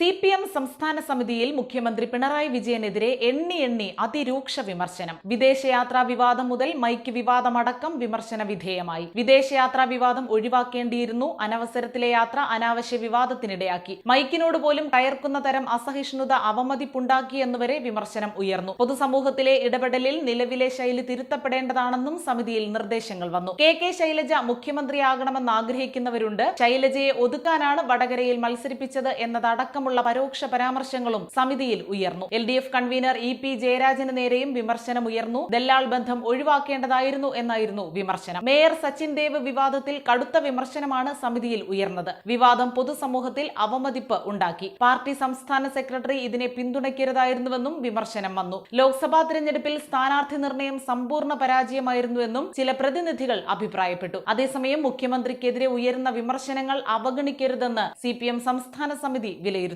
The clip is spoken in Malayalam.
സി പി എം സംസ്ഥാന സമിതിയിൽ മുഖ്യമന്ത്രി പിണറായി വിജയനെതിരെ എണ്ണി എണ്ണി അതിരൂക്ഷ വിമർശനം. വിദേശയാത്രാ വിവാദം മുതൽ മൈക്ക് വിവാദമടക്കം വിമർശന വിധേയമായി. വിദേശയാത്രാ വിവാദം ഒഴിവാക്കേണ്ടിയിരുന്നു അനവസരത്തിലെ യാത്ര അനാവശ്യ വിവാദത്തിനിടയാക്കി. മൈക്കിനോട് പോലും കയർക്കുന്ന തരം അസഹിഷ്ണുത അവമതിപ്പുണ്ടാക്കി എന്നുവരെ വിമർശനം ഉയർന്നു. പൊതുസമൂഹത്തിലെ ഇടപെടലിൽ നിലവിലെ ശൈലി തിരുത്തപ്പെടേണ്ടതാണെന്നും സമിതിയിൽ നിർദ്ദേശങ്ങൾ വന്നു. കെ കെ ശൈലജ മുഖ്യമന്ത്രിയാകണമെന്ന് ആഗ്രഹിക്കുന്നവരുണ്ട്. ശൈലജയെ ഒതുക്കാനാണ് വടകരയിൽ മത്സരിപ്പിച്ചത് എന്നതടക്കമുള്ള പരോക്ഷ പരാമർശങ്ങളും സമിതിയിൽ ഉയർന്നു. L D F convener E P ജയരാജന് നേരെയും വിമർശനം ഉയർന്നു. ദല്ലാൾ ബന്ധം ഒഴിവാക്കേണ്ടതായിരുന്നു എന്നായിരുന്നു വിമർശനം. മേയർ സച്ചിൻ ദേവ് വിവാദത്തിൽ കടുത്ത വിമർശനമാണ് സമിതിയിൽ ഉയർന്നത്. വിവാദം പൊതുസമൂഹത്തിൽ അവമതിപ്പ് ഉണ്ടാക്കി. പാർട്ടി സംസ്ഥാന സെക്രട്ടറി ഇതിനെ പിന്തുണയ്ക്കരുതായിരുന്നുവെന്നും വിമർശനം വന്നു. ലോക്സഭാ തിരഞ്ഞെടുപ്പിൽ സ്ഥാനാർത്ഥി നിർണയം സമ്പൂർണ പരാജയമായിരുന്നുവെന്നും ചില പ്രതിനിധികൾ അഭിപ്രായപ്പെട്ടു. അതേസമയം മുഖ്യമന്ത്രിക്കെതിരെ ഉയരുന്ന വിമർശനങ്ങൾ അവഗണിക്കരുതെന്ന് സി സംസ്ഥാന സമിതി വിലയിരുത്തി.